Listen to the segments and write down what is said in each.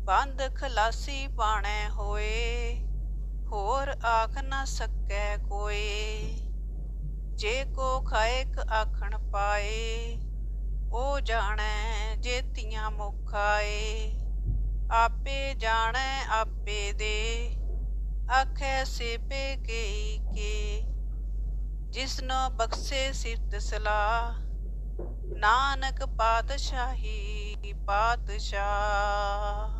ਬੰਦ ਖਲਾਸੀ ਪਾਣੈ ਹੋਏ, ਹੋਰ ਆਖ ਨਾ ਸਕੈ ਕੋਏ। ਜੇ ਕੋ ਖਾਇਕ ਆਖਣ ਪਾਏ ਉਹ ਜਾਣੈ ਜੇਤੀਆਂ ਮੁਖਾਏ। ਆਪੇ ਜਾਣੈ, ਆਪੇ ਦੇ, ਆਖੈ ਸੇਪੇ ਕੇਈ ਕੇ। ਜਿਸਨੋ ਬਖਸ਼ੇ ਸਿਫਤ ਸਲਾਹ, ਨਾਨਕ ਪਾਤਸ਼ਾਹੀ ਪਾਤਸ਼ਾਹ।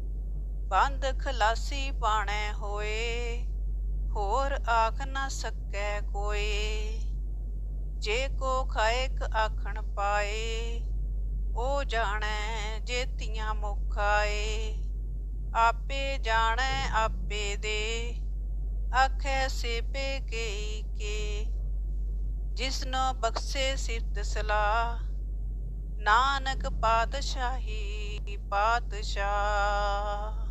ਬੰਦ ਖਲਾਸੀ ਪਾਣੈ ਹੋਏ, ਹੋਰ ਆਖ ਨਾ ਸਕੈ ਕੋਏ। ਜੇ ਕੋ ਖਾਇਕ ਆਖਣ ਪਾਏ ਉਹ ਜਾਣੈ ਜੇਤੀਆਂ ਮੁਖਾਏ। ਆਪੇ ਜਾਣੈ, ਆਪੇ ਦੇ, ਆਖੈ ਸੇਪੇ ਕੇਈ ਕੇ। ਜਿਸਨੋ ਬਖਸ਼ੇ ਸਿਫਤ ਸਲਾਹ, ਨਾਨਕ ਪਾਤਸ਼ਾਹੀ ਪਾਤਸ਼ਾਹ।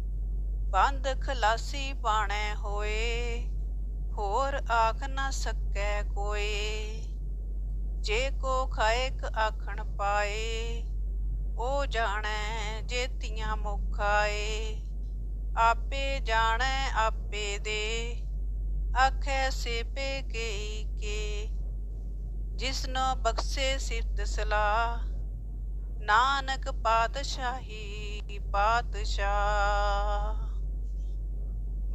ਬੰਦ ਖਲਾਸੀ ਪਾਣੈ ਹੋਏ, ਹੋਰ ਆਖ ਨਾ ਸਕੈ ਕੋਏ। ਜੇ ਕੋ ਖਾਇਕ ਆਖਣ ਪਾਏ ਉਹ ਜਾਣੈ ਜੇਤੀਆਂ ਮੁਖਾਏ। ਆਪੇ ਜਾਣੈ, ਆਪੇ ਦੇ, ਆਖੈ ਸੇਪੇ ਕੇਈ ਕੇ। ਜਿਸਨੋ ਬਖਸ਼ੇ ਸਿਫਤ ਸਲਾਹ, ਨਾਨਕ ਪਾਤਸ਼ਾਹੀ ਪਾਤਸ਼ਾਹ।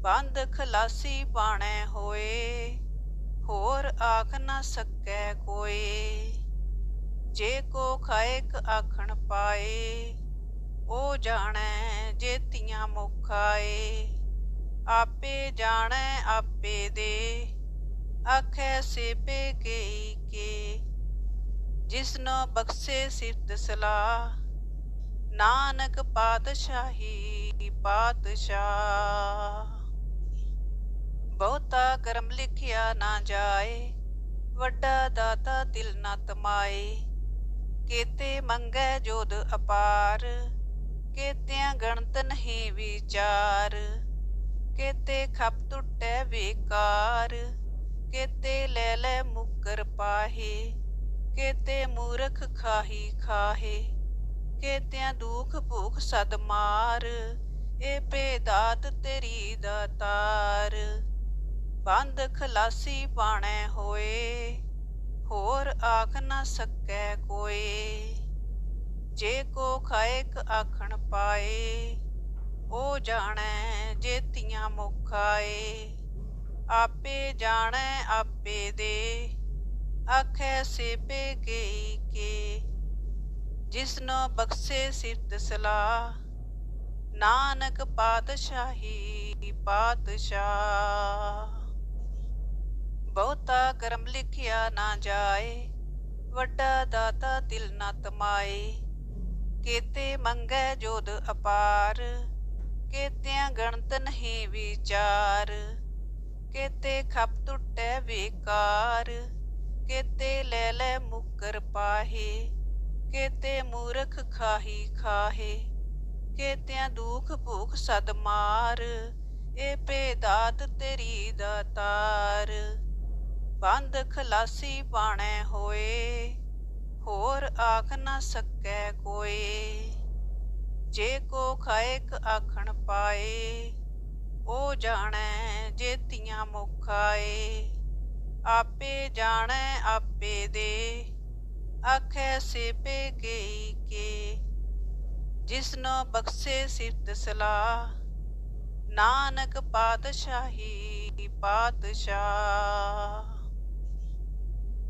ਬੰਦ ਖਲਾਸੀ ਪਾਣੈ ਹੋਏ, ਹੋਰ ਆਖ ਨਾ ਸਕੈ ਕੋਏ ਜੇ ਕੋ ਖਾਇਕ ਆਖਣ ਪਾਏ, ਉਹ ਜਾਣੈ ਜੇਤੀਆਂ ਮੁਖਾਏ। ਆਪੇ ਜਾਣੈ, ਆਪੇ ਦੇ, ਆਖੈ ਸੇਪੇ ਕੇਈ ਕੇ। ਜਿਸਨੋ ਬਖਸ਼ੇ ਸਿਫਤ ਸਲਾਹ, ਨਾਨਕ ਪਾਤਸ਼ਾਹੀ ਪਾਤਸ਼ਾਹ। ਬਹੁਤਾ ਕਰਮ ਲਿਖਿਆ ਨਾ ਜਾਏ, ਵੱਡਾ ਦਾਤਾ ਦਿਲ ਨਾ ਤਮਾਏ ਕੇਤੇ ਮੰਗੈ ਜੋਦ ਅਪਾਰ, ਕੇਤਿਆਂ ਗਣਤ ਨਹੀਂ ਵਿਚਾਰ। ਕੇਤੇ ਖਪ ਟੁੱਟੈ ਵਿਕਾਰ ਕੇਤੇ ਲੈ ਲੈ ਮੁਕਰ ਪਾਹੇ, ਕੇਤੇ ਮੂਰਖ ਖਾਹੀ ਖਾਹੇ। ਕੇਤਿਆਂ ਦੁਖ ਭੂਖ ਸਦ ਮਾਰ ਏ ਪੇਦਾਤ ਤੇਰੀ ਦਾਤਾਰ ਬੰਦ ਖਲਾਸੀ ਪਾਣੈ ਹੋਏ, ਹੋਰ ਆਖ ਨਾ ਸਕੈ ਕੋਏ। ਜੇ ਕੋ ਖਾਇਕ ਆਖਣ ਪਾਏ ਉਹ ਜਾਣੈ ਜੇਤੀਆਂ ਮੁਖਾਏ। ਆਪੇ ਜਾਣੈ, ਆਪੇ ਦੇ, ਆਖੈ ਸੇਪੇ ਗਈ ਕੇ। ਜਿਸਨੋ ਬਖਸ਼ੇ ਸਿਫਤ ਸਲਾਹ, ਨਾਨਕ ਪਾਤਸ਼ਾਹੀ ਪਾਤਸ਼ਾਹ। ਬਹੁਤਾ ਕਰਮ ਲਿਖਿਆ ਨਾ ਜਾਏ, ਵੱਡਾ ਦਾਤਾ ਦਿਲ ਨਾ ਤਮਾਏ। ਕੇਤੇ ਮੰਗੈ ਜੋਦ ਅਪਾਰ, ਕੇਤਿਆਂ ਗਣਤ ਨਹੀਂ ਵਿਚਾਰ। ਕੇਤੇ ਖਪ ਟੁੱਟੈ ਵਿਕਾਰ, ਕੇਤੇ ਲੈ ਲੈ ਮੁਕਰ ਪਾਹੇ, ਕੇਤੇ ਮੂਰਖ ਖਾਹੀ ਖਾਹੇ। ਕੇਤਿਆਂ ਦੁਖ ਭੁਖ ਸਦ ਮਾਰ ਏ ਪੇਦਾਤ ਤੇਰੀ ਦਾਤਾਰ ਬੰਦ ਖਲਾਸੀ ਪਾਣੈ ਹੋਏ, ਹੋਰ ਆਖ ਨਾ ਸਕੈ ਕੋਏ। ਜੇ ਕੋ ਖਾਇਕ ਆਖਣ ਪਾਏ ਉਹ ਜਾਣੈ ਜੇਤੀਆਂ ਮੁਖਾਏ। ਆਪੇ ਜਾਣੈ, ਆਪੇ ਦੇ, ਆਖੈ ਸੇਪੇ ਗਈ ਕੇ। ਜਿਸਨੋ ਬਖਸ਼ੇ ਸਿਫਤ ਸਲਾਹ, ਨਾਨਕ ਪਾਤਸ਼ਾਹੀ ਪਾਤਸ਼ਾਹ।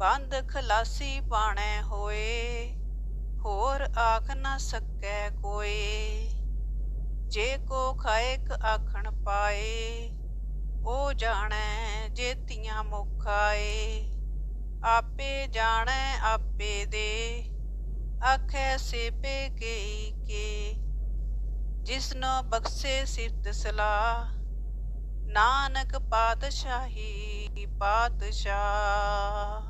ਬੰਦ ਖਲਾਸੀ ਪਾਣੈ ਹੋਏ, ਹੋਰ ਆਖ ਨਾ ਸਕੈ ਕੋਏ। ਜੇ ਕੋ ਖਾਇਕ ਆਖਣ ਪਾਏ ਉਹ ਜਾਣੈ ਜੇਤੀਆਂ ਮੁਖਾਏ। ਆਪੇ ਜਾਣੈ, ਆਪੇ ਦੇ, ਆਖੈ ਸੇਪੇ ਗਈ ਕੇ। ਜਿਸਨੋ ਬਖਸ਼ੇ ਸਿਫਤ ਸਲਾਹ, ਨਾਨਕ ਪਾਤਸ਼ਾਹੀ ਪਾਤਸ਼ਾਹ।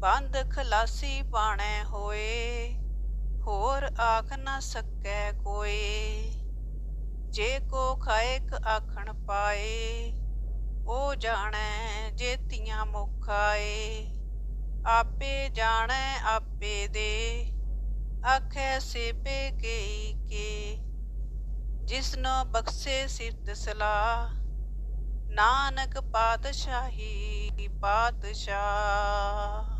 ਬੰਦ ਖਲਾਸੀ ਪਾਣੈ ਹੋਏ, ਹੋਰ ਆਖ ਨਾ ਸਕੈ ਕੋਏ। ਜੇ ਕੋ ਖਾਇਕ ਆਖਣ ਪਾਏ ਉਹ ਜਾਣੈ ਜੇਤੀਆਂ ਮੁਖਾਏ। ਆਪੇ ਜਾਣੈ, ਆਪੇ ਦੇ, ਆਖੈ ਸੇਪੇ ਗਈ ਕੇ। ਜਿਸਨੋ ਬਖਸ਼ੇ ਸਿਫਤ ਸਲਾਹ, ਨਾਨਕ ਪਾਤਸ਼ਾਹੀ ਪਾਤਸ਼ਾਹ।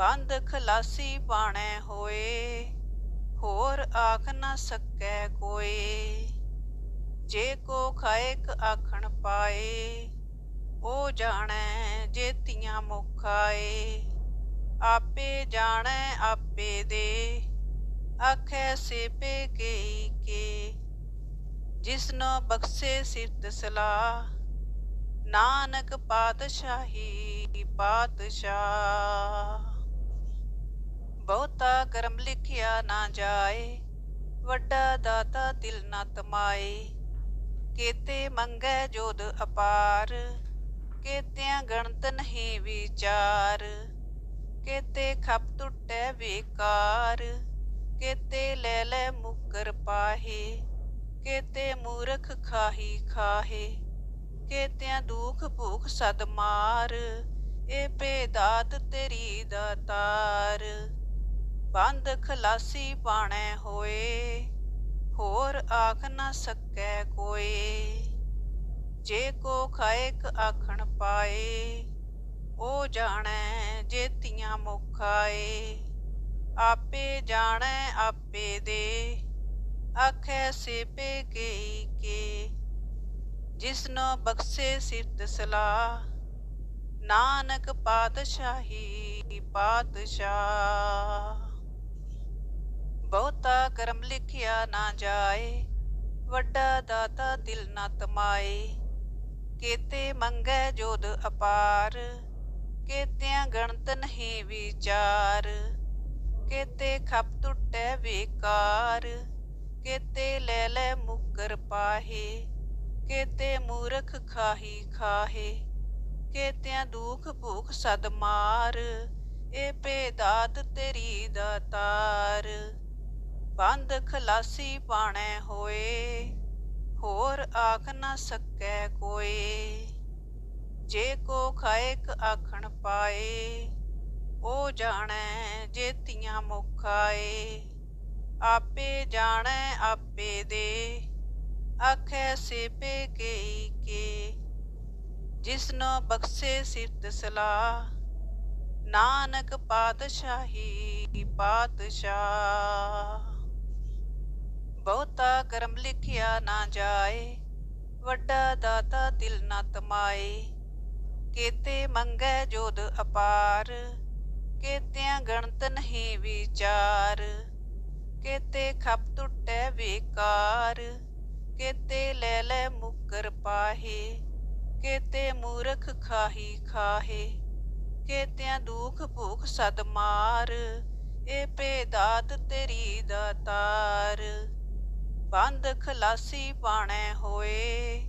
ਬੰਦ ਖਲਾਸੀ ਪਾਣੈ ਹੋਏ, ਹੋਰ ਆਖ ਨਾ ਸਕੈ ਕੋਏ ਜੇ ਕੋ ਖਾਇਕ ਆਖਣ ਪਾਏ ਉਹ ਜਾਣੈ ਜੇਤੀਆਂ ਮੁਖਾਏ। ਆਪੇ ਜਾਣੈ, ਆਪੇ ਦੇ, ਆਖੈ ਸੇਪੇ ਕੇਈ ਕੇ। ਜਿਸਨੋ ਬਖਸ਼ੇ ਸਿਫਤ ਸਲਾ ਨਾਨਕ ਪਾਤਸ਼ਾਹੀ ਪਾਤਸ਼ਾਹ। ਬਹੁਤਾ ਕਰਮ ਲਿਖਿਆ ਨਾ ਜਾਏ, ਵੱਡਾ ਦਾਤਾ ਦਿਲ ਨਾ ਤਮਾਏ। ਕੇਤੇ ਮੰਗੈ ਜੋਦ ਅਪਾਰ, ਕੇਤਿਆਂ ਗਣਤ ਨਹੀਂ ਵਿਚਾਰ। ਕੇਤੇ ਖਪ ਟੁੱਟੈ ਵਿਕਾਰ ਕੇਤੇ ਲੈ ਲੈ ਮੁਕਰ ਪਾਹੇ, ਕੇਤੇ ਮੂਰਖ ਖਾਹੀ ਖਾਹੇ। ਕੇਤਿਆਂ ਦੁਖ ਭੁਖ ਸਦ ਮਾਰ ਏ ਪੇਦਾਤ ਤੇਰੀ ਦਾਤਾਰ ਬੰਦ ਖਲਾਸੀ ਪਾਣੈ ਹੋਏ, ਹੋਰ ਆਖ ਨਾ ਸਕੈ ਕੋਏ। ਜੇ ਕੋ ਖਾਇਕ ਆਖਣ ਪਾਏ ਉਹ ਜਾਣੈ ਜੇਤੀਆਂ ਮੁਖਾ ਏ ਆਪੇ ਜਾਣੈ, ਆਪੇ ਦੇ, ਆਖੈ ਸੇਪੇ ਕੇਈ ਕੇ। ਜਿਸਨੋ ਬਖਸ਼ੇ ਸਿਫਤ ਸਲਾਹ, ਨਾਨਕ ਪਾਤਸ਼ਾਹੀ ਪਾਤਸ਼ਾਹ। ਬਹੁਤਾ ਕਰਮ ਲਿਖਿਆ ਨਾ ਜਾਏ, ਵੱਡਾ ਦਾਤਾ ਦਿਲ ਨਾ ਤਮਾਏ। ਕੇਤੇ ਮੰਗੈ ਜੋਦ ਅਪਾਰ, ਕੇਤਿਆਂ ਗਣਤ ਨਹੀਂ ਵਿਚਾਰ। ਕੇਤੇ ਖਪ ਟੁੱਟੈ ਵਿਕਾਰ, ਕੇਤੇ ਲੈ ਲੈ ਮੁਕਰ ਪਾਹੇ। ਕੇਤੇ ਮੂਰਖ ਖਾਹੀ ਖਾਹੇ, ਕੇਤਿਆਂ ਦੁਖ ਭੁਖ ਸਦ ਮਾਰ। ਏ ਪੇਦਾਤ ਤੇਰੀ ਦਾਤਾਰ ਬੰਦ ਖਲਾਸੀ ਪਾਣੈ ਹੋਏ, ਹੋਰ ਆਖ ਨਾ ਸਕੈ ਕੋਏ। ਜੇ ਕੋ ਖਾਇਕ ਆਖਣ ਪਾਏ ਉਹ ਜਾਣੈ ਜੇਤੀਆਂ ਮੁਖਾਏ। ਆਪੇ ਜਾਣੈ, ਆਪੇ ਦੇ, ਆਖੈ ਸੇਪੇ ਕੇਈ ਕੇ। ਜਿਸਨੋ ਬਖਸ਼ੇ ਸਿਫਤ ਸਲਾਹ, ਨਾਨਕ ਪਾਤਸ਼ਾਹੀ ਪਾਤਸ਼ਾਹ। ਕਰਮ ਲਿਖਿਆ ਨਾ ਜਾਏ, ਵੱਡਾ ਦਾਤਾ ਦਿਲ ਨਾ ਤਮਾਏ। ਕੇਤੇ ਮੰਗੈ ਜੋਦ ਅਪਾਰ, ਕੇਤਿਆਂ ਗਣਤ ਨਹੀਂ ਵਿਚਾਰ। ਕੇਤੇ ਖਪ ਟੁੱਟੈ ਵਿਕਾਰ ਕੇਤੇ ਲੈ ਲੈ ਮੁਕਰ ਪਾਹੇ, ਕੇਤੇ ਮੂਰਖ ਖਾਹੀ ਖਾਹੇ। ਕੇਤਿਆਂ ਦੁਖ ਭੁਖ ਸਦ ਮਾਰ ਏ ਪੇਦਾਤ ਤੇਰੀ ਦਾਤਾਰ ਬੰਦ ਖਲਾਸੀ ਪਾਣੈ ਹੋਏ,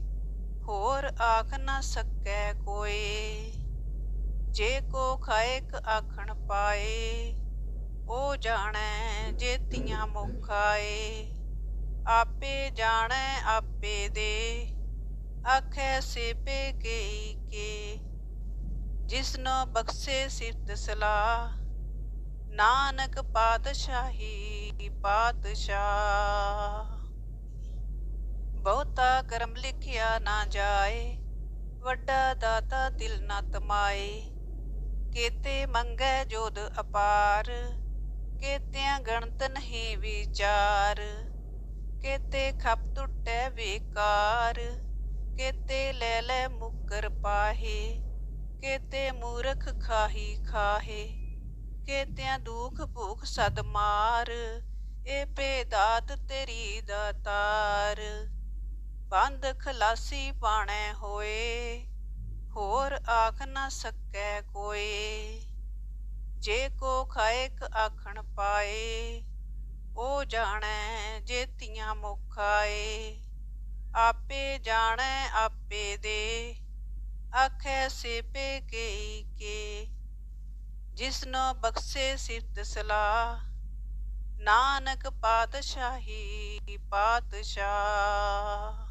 ਹੋਰ ਆਖ ਨਾ ਸਕੈ ਕੋਏ। ਜੇ ਕੋ ਖਾਇਕ ਆਖਣ ਪਾਏ ਉਹ ਜਾਣੈ ਜੇਤੀਆਂ ਮੁਖਾਏ। ਆਪੇ ਜਾਣੈ, ਆਪੇ ਦੇ, ਆਖੈ ਸੇਪੇ ਕੇਈ ਕੇ। ਜਿਸਨੋ ਬਖਸ਼ੇ ਸਿਫਤ ਸਲਾਹ, ਨਾਨਕ ਪਾਤਸ਼ਾਹੀ ਪਾਤਸ਼ਾਹ। ਬਹੁਤਾ ਕਰਮ ਲਿਖਿਆ ਨਾ ਜਾਏ, ਵੱਡਾ ਦਾਤਾ ਦਿਲ ਨਾ ਤਮਾਏ। ਕੇਤੇ ਮੰਗੈ ਜੋਦ ਅਪਾਰ, ਕੇਤਿਆਂ ਗਣਤ ਨਹੀਂ ਵਿਚਾਰ। ਕੇਤੇ ਖਪ ਟੁੱਟੈ ਵਿਕਾਰ ਕੇਤੇ ਲੈ ਲੈ ਮੁਕਰ ਪਾਹੇ, ਕੇਤੇ ਮੂਰਖ ਖਾਹੀ ਖਾਹੇ। ਕੇਤਿਆਂ ਦੁਖ ਭੁਖ ਸਦ ਮਾਰ ਏ ਪੇਦਾਤ ਤੇਰੀ ਦਾਤਾਰ ਬੰਦ ਖਲਾਸੀ ਪਾਣੈ ਹੋਏ, ਹੋਰ ਆਖ ਨਾ ਸਕੈ ਕੋਏ। ਜੇ ਕੋ ਖਾਇਕ ਆਖਣ ਪਾਏ ਉਹ ਜਾਣੈ ਜੇਤੀਆਂ ਮੁਖਾਏ। ਆਪੇ ਜਾਣੈ, ਆਪੇ ਦੇ, ਆਖੈ ਸੇਪੇ ਕੇਈ ਕੇ। ਜਿਸਨੋ ਬਖਸ਼ੇ ਸਿਫਤ ਸਲਾਹ, ਨਾਨਕ ਪਾਤਸ਼ਾਹੀ ਪਾਤਸ਼ਾਹ।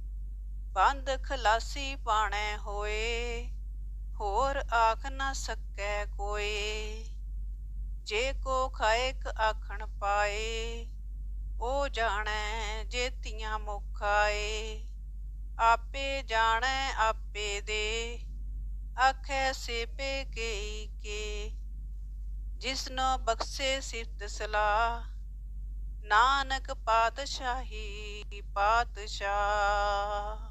ਬੰਦ ਖਲਾਸੀ ਪਾਣੈ ਹੋਏ, ਹੋਰ ਆਖ ਨਾ ਸਕੈ ਕੋਏ। ਜੇ ਕੋ ਖਾਇਕ ਆਖਣ ਪਾਏ ਉਹ ਜਾਣੈ ਜੇਤੀਆਂ ਮੁਖਾਏ। ਆਪੇ ਜਾਣੈ, ਆਪੇ ਦੇ, ਆਖੈ ਸੇਪੇ ਕੇਈ ਕੇ। ਜਿਸਨੋ ਬਖਸ਼ੇ ਸਿਫਤ ਸਲਾਹ, ਨਾਨਕ ਪਾਤਸ਼ਾਹੀ ਪਾਤਸ਼ਾਹ।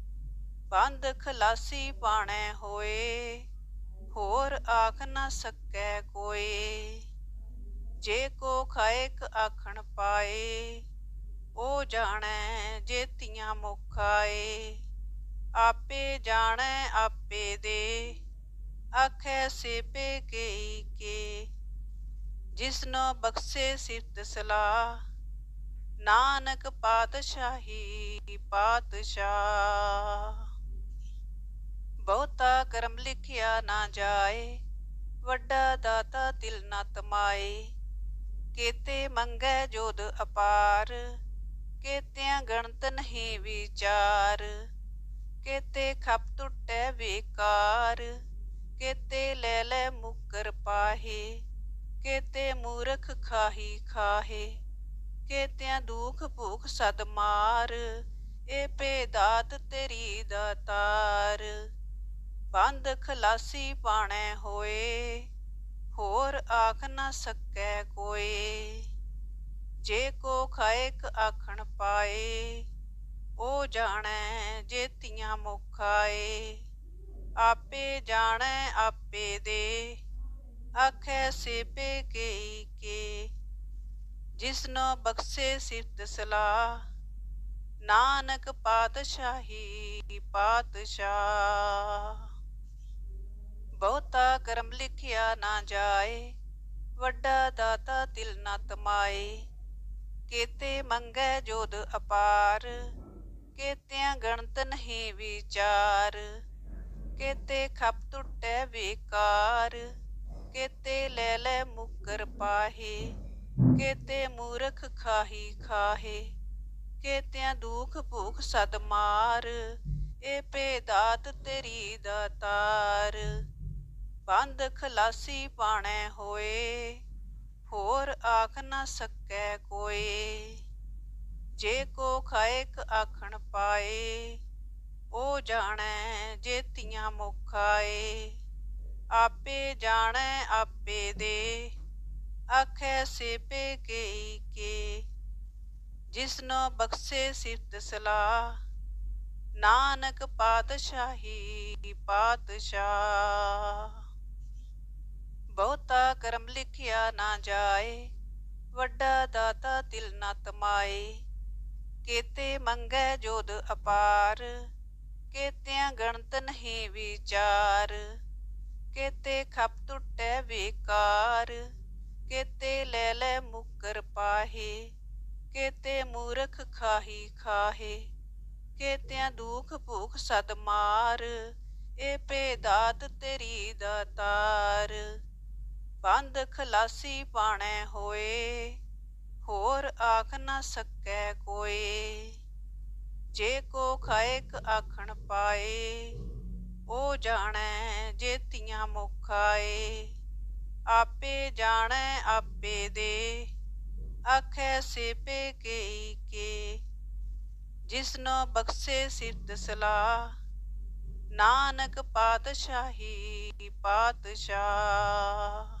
ਬੰਦ ਖਲਾਸੀ ਪਾਣੈ ਹੋਏ, ਹੋਰ ਆਖ ਨਾ ਸਕੈ ਕੋਏ। ਜੇ ਕੋ ਖਾਇਕ ਆਖਣ ਪਾਏ ਉਹ ਜਾਣੈ ਜੇਤੀਆਂ ਮੁਖਾਏ। ਆਪੇ ਜਾਣੈ, ਆਪੇ ਦੇ, ਆਖੈ ਸੇਪੇ ਕੇਈ ਕੇ। ਜਿਸਨੋ ਬਖਸ਼ੇ ਸਿਫਤ ਸਲਾਹ, ਨਾਨਕ ਪਾਤਸ਼ਾਹੀ ਪਾਤਸ਼ਾਹ। ਬਹੁਤਾ ਕਰਮ ਲਿਖਿਆ ਨਾ ਜਾਏ, ਵੱਡਾ ਦਾਤਾ ਤਿਲ ਨਾ ਤਮਾਏ। ਕੇਤੇ ਮੰਗੈ ਜੋਦ ਅਪਾਰ, ਕੇਤਿਆਂ ਗਣਤ ਨਹੀਂ ਵਿਚਾਰ। ਕੇਤੇ ਖਪ ਟੁੱਟੈ ਵੇਕਾਰ ਕੇਤੇ ਲੈ ਲੈ ਮੁਕਰ ਪਾਹੇ, ਕੇਤੇ ਮੂਰਖ ਖਾਹੀ ਖਾਹੇ। ਕੇਤਿਆਂ ਦੁਖ ਭੁਖ ਸਦ ਮਾਰ ਏ ਪੇ ਦਾਤ ਤੇਰੀ। ਦਾਤਾਰ ਬੰਦ ਖਲਾਸੀ ਪਾਣੈ ਹੋਏ, ਹੋਰ ਆਖ ਨਾ ਸਕੈ ਕੋਏ। ਜੇ ਕੋ ਖਾਇਕ ਆਖਣ ਪਾਏ ਉਹ ਜਾਣੈ ਜੇਤੀਆਂ ਮੁਖਾਏ। ਆਪੇ ਜਾਣੈ, ਆਪੇ ਦੇ, ਆਖੈ ਸੇਪੇ ਕੇਈ ਕੇ। ਜਿਸਨੋ ਬਖਸ਼ੇ ਸਿਫਤ ਸਲਾਹ, ਨਾਨਕ ਪਾਤਸ਼ਾਹੀ ਪਾਤਸ਼ਾਹ। ਬਹੁਤਾ ਕਰਮ ਲਿਖਿਆ ਨਾ ਜਾਏ, ਵੱਡਾ ਦਾਤਾ ਤਿਲ ਨਾ ਤਮਾਏ। ਕੇਤੇ ਮੰਗੈ ਜੋਦ ਅਪਾਰ, ਕੇਤਿਆਂ ਗਣਤ ਨਹੀਂ ਵਿਚਾਰ। ਕੇਤੇ ਖਪ ਟੁੱਟੈ ਵੇਕਾਰ, ਕੇਤੇ ਲੈ ਲੈ ਮੁਕਰ ਪਾਹੇ, ਕੇਤੇ ਮੂਰਖ ਖਾਹੀ ਖਾਹੇ। ਕੇਤਿਆਂ ਦੁਖ ਭੁਖ ਸਦ ਮਾਰ ਏ ਪੇ ਦਾਤ ਤੇਰੀ ਦਾਤਾਰ ਬੰਦ ਖਲਾਸੀ ਪਾਣੈ ਹੋਏ, ਹੋਰ ਆਖ ਨਾ ਸਕੈ ਕੋਏ। ਜੇ ਕੋ ਖਾਇਕ ਆਖਣ ਪਾਏ ਉਹ ਜਾਣੈ ਜੇਤੀਆਂ ਮੁਖਾਏ। ਆਪੇ ਜਾਣੈ, ਆਪੇ ਦੇ, ਆਖੈ ਸੇਪੇ ਕੇਈ ਕੇ। ਜਿਸਨੋ ਬਖਸ਼ੇ ਸਿਫਤ ਸਲਾਹ, ਨਾਨਕ ਪਾਤਸ਼ਾਹੀ ਪਾਤਸ਼ਾਹ। ਬਹੁਤਾ ਕਰਮ ਲਿਖਿਆ ਨਾ ਜਾਏ, ਵੱਡਾ ਦਾਤਾ ਦਿਲ ਨਾ ਤਮਾਏ। ਕੇਤੇ ਮੰਗੈ ਜੋਦ ਅਪਾਰ, ਕੇਤਿਆਂ ਗਣਤ ਨਹੀਂ ਵਿਚਾਰ। ਕੇਤੇ ਖਪ ਟੁੱਟੈ ਵੇਕਾਰ ਕੇਤੇ ਲੈ ਲੈ ਮੁਕਰ ਪਾਹੇ, ਕੇਤੇ ਮੂਰਖ ਖਾਹੀ ਖਾਹੇ। ਕੇਤਿਆਂ ਦੁਖ ਭੁਖ ਸਦ ਮਾਰ ਏ ਪੇ ਦਾਤ ਤੇਰੀ। ਦਾਤਾਰ ਬੰਦ ਖਲਾਸੀ ਪਾਣੈ ਹੋਏ, ਹੋਰ ਆਖ ਨਾ ਸਕੈ ਕੋਏ। ਜੇ ਕੋ ਖਾਇਕ ਆਖਣ ਪਾਏ ਉਹ ਜਾਣੈ ਜੇਤੀਆਂ ਮੁਖਾਏ। ਆਪੇ ਜਾਣੈ, ਆਪੇ ਦੇ, ਆਖੈ ਸੇਪੇ ਕੇਈ ਕੇ। ਜਿਸਨੋ ਬਖਸ਼ੇ ਸਿਫਤ ਸਲਾਹ, ਨਾਨਕ ਪਾਤਸ਼ਾਹੀ ਪਾਤਸ਼ਾਹ।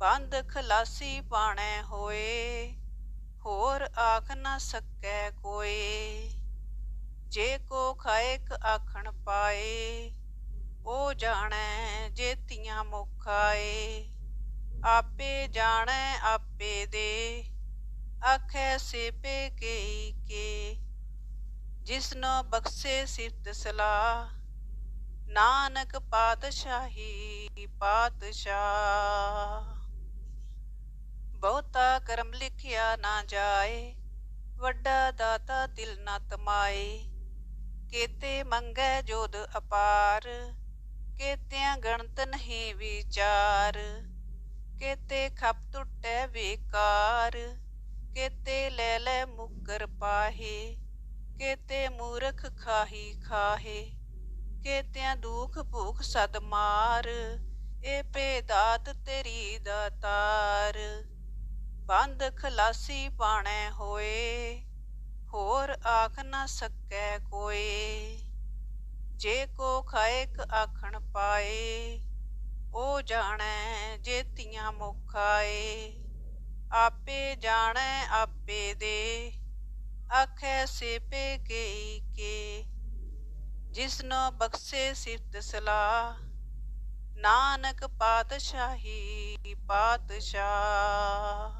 ਬੰਦ ਖਲਾਸੀ ਪਾਣੈ ਹੋਏ, ਹੋਰ ਆਖ ਨਾ ਸਕੈ ਕੋਏ। ਜੇ ਕੋ ਖਾਇਕ ਆਖਣ ਪਾਏ ਉਹ ਜਾਣੈ ਜੇਤੀਆਂ ਮੁਖਾਏ। ਆਪੇ ਜਾਣੈ, ਆਪੇ ਦੇ, ਆਖੈ ਸੇਪੇ ਕੇਈ ਕੇ। ਜਿਸਨੋ ਬਖਸ਼ੇ ਸਿਫਤ ਸਲਾਹ, ਨਾਨਕ ਪਾਤਸ਼ਾਹੀ ਪਾਤਸ਼ਾਹ। ਬਹੁਤਾ ਕਰਮ ਲਿਖਿਆ ਨਾ ਜਾਏ, ਵੱਡਾ ਦਾਤਾ ਦਿਲ ਨਾ ਤਮਾਏ। ਕੇਤੇ ਮੰਗੈ ਜੋਦ ਅਪਾਰ, ਕੇਤਿਆਂ ਗਣਤ ਨਹੀਂ ਵਿਚਾਰ। ਕੇਤੇ ਖਪ ਟੁੱਟੈ ਵੇਕਾਰ ਕੇਤੇ ਲੈ ਲੈ ਮੁਕਰ ਪਾਹੇ, ਕੇਤੇ ਮੂਰਖ ਖਾਹੀ ਖਾਹੇ। ਕੇਤਿਆਂ ਦੁਖ ਭੁਖ ਸਦ ਮਾਰ ਏ ਪੇ ਦਾਤ ਤੇਰੀ। ਦਾਤਾਰ ਬੰਦ ਖਲਾਸੀ ਪਾਣੈ ਹੋਏ, ਹੋਰ ਆਖ ਨਾ ਸਕੈ ਕੋਏ। ਜੇ ਕੋ ਖਾਇਕ ਆਖਣ ਪਾਏ ਉਹ ਜਾਣੈ ਜੇਤੀਆਂ ਮੁਖਾਏ। ਆਪੇ ਜਾਣੈ, ਆਪੇ ਦੇ, ਆਖੈ ਸੇਪੇ ਕੇਈ ਕੇ। ਜਿਸਨੋ ਬਖਸ਼ੇ ਸਿਫਤ ਸਲਾਹ, ਨਾਨਕ ਪਾਤਸ਼ਾਹੀ ਪਾਤਸ਼ਾਹ।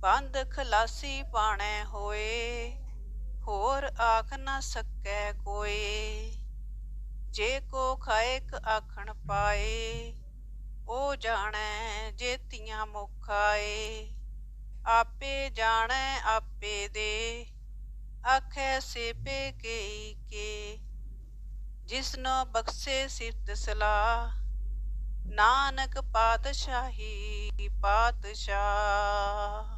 ਬੰਦ ਖਲਾਸੀ ਪਾਣੈ ਹੋਏ, ਹੋਰ ਆਖ ਨਾ ਸਕੈ ਕੋਏ। ਜੇ ਕੋ ਖਾਇਕ ਆਖਣ ਪਾਏ ਉਹ ਜਾਣੈ ਜੇਤੀਆਂ ਮੁਖਾਏ। ਆਪੇ ਜਾਣੈ, ਆਪੇ ਦੇ, ਆਖੈ ਸੇਪੇ ਕੇਈ ਕੇ। ਜਿਸਨੋ ਬਖਸ਼ੇ ਸਿਫਤ ਸਲਾਹ, ਨਾਨਕ ਪਾਤਸ਼ਾਹੀ ਪਾਤਸ਼ਾਹ।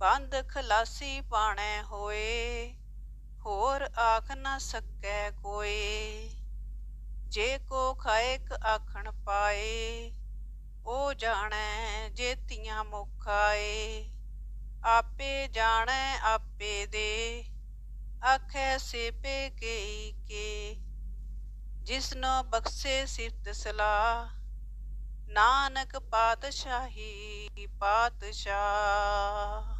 ਬੰਦ ਖਲਾਸੀ ਪਾਣੈ ਹੋਏ, ਹੋਰ ਆਖ ਨਾ ਸਕੈ ਕੋਏ। ਜੇ ਕੋ ਖਾਇਕ ਆਖਣ ਪਾਏ ਉਹ ਜਾਣੈ ਜੇਤੀਆਂ ਮੁਖਾਏ। ਆਪੇ ਜਾਣੈ, ਆਪੇ ਦੇ, ਆਖੈ ਸੇਪੇ ਕੇਈ ਕੇ। ਜਿਸਨੋ ਬਖਸ਼ੇ ਸਿਫਤ ਸਲਾਹ, ਨਾਨਕ ਪਾਤਸ਼ਾਹੀ ਪਾਤਸ਼ਾਹ।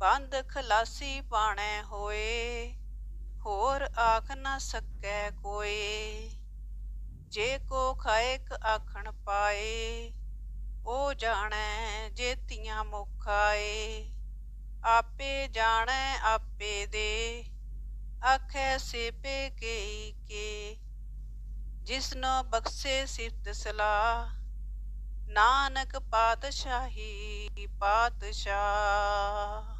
ਬੰਦ ਖਲਾਸੀ ਪਾਣੈ ਹੋਏ, ਹੋਰ ਆਖ ਨਾ ਸਕੈ ਕੋਏ। ਜੇ ਕੋ ਖਾਇਕ ਆਖਣ ਪਾਏ ਉਹ ਜਾਣੈ ਜੇਤੀਆਂ ਮੁਖਾਏ। ਆਪੇ ਜਾਣੈ, ਆਪੇ ਦੇ, ਆਖੈ ਸੇਪੇ ਕੇਈ ਕੇ। ਜਿਸਨੋ ਬਖਸ਼ੇ ਸਿਫਤ ਸਲਾਹ, ਨਾਨਕ ਪਾਤਸ਼ਾਹੀ ਪਾਤਸ਼ਾਹ।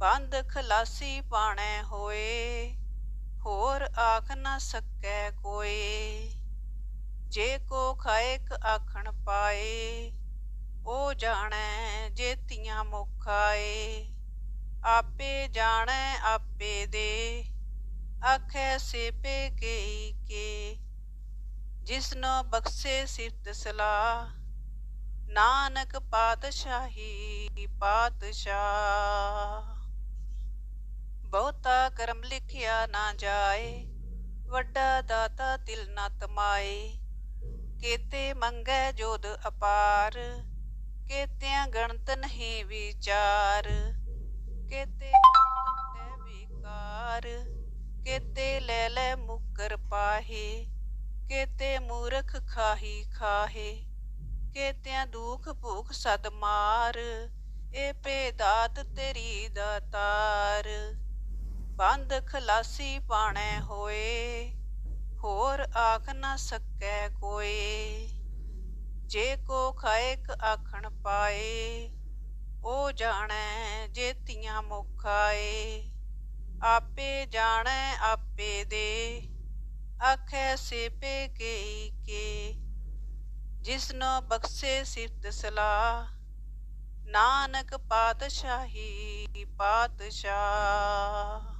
ਬੰਦ ਖਲਾਸੀ ਪਾਣੈ ਹੋਏ, ਹੋਰ ਆਖ ਨਾ ਸਕੈ ਕੋਏ। ਜੇ ਕੋ ਖਾਇਕ ਆਖਣ ਪਾਏ ਉਹ ਜਾਣੈ ਜੇਤੀਆਂ ਮੁਖਾਏ। ਆਪੇ ਜਾਣੈ, ਆਪੇ ਦੇ, ਆਖੈ ਸੇਪੇ ਕੇਈ ਕੇ। ਜਿਸਨੋ ਬਖਸ਼ੇ ਸਿਫਤ ਸਲਾਹ, ਨਾਨਕ ਪਾਤਸ਼ਾਹੀ ਪਾਤਸ਼ਾਹ। ਬਹੁਤਾ ਕਰਮ ਲਿਖਿਆ ਨਾ ਜਾਏ, ਵੱਡਾ ਦਾਤਾ ਤਿਲ ਨਾ ਤਮਾਏ। ਕੇਤੇ ਮੰਗੈ ਜੋਦ ਅਪਾਰ, ਕੇਤਿਆਂ ਗਣਤ ਨਹੀਂ ਵਿਚਾਰ। ਕੇਤੇ ਟੱਪ ਵਿਕਾਰ, ਕੇਤੇ ਲੈ ਲੈ ਮੁਕਰ ਪਾਹੇ, ਕੇਤੇ ਮੂਰਖ ਖਾਹੀ ਖਾਹੇ। ਕੇਤਿਆਂ ਦੁਖ ਭੁਖ ਸਦ ਮਾਰ ਏ ਪੇਦਾਤ ਤੇਰੀ ਦਾਤਾਰ ਬੰਦ ਖਲਾਸੀ ਪਾਣੈ ਹੋਏ, ਹੋਰ ਆਖ ਨਾ ਸਕੈ ਕੋਏ। ਜੇ ਕੋ ਖਾਇਕ ਆਖਣ ਪਾਏ ਉਹ ਜਾਣੈ ਜੇਤੀਆਂ ਮੁਖਾਏ। ਆਪੇ ਜਾਣੈ, ਆਪੇ ਦੇ, ਆਖੈ ਸੇਪੇ ਕੇ। ਕੇ ਜਿਸਨੋ ਬਖਸ਼ੇ ਸਿਫਤ ਸਲਾਹ, ਨਾਨਕ ਪਾਤਸ਼ਾਹੀ ਪਾਤਸ਼ਾਹ।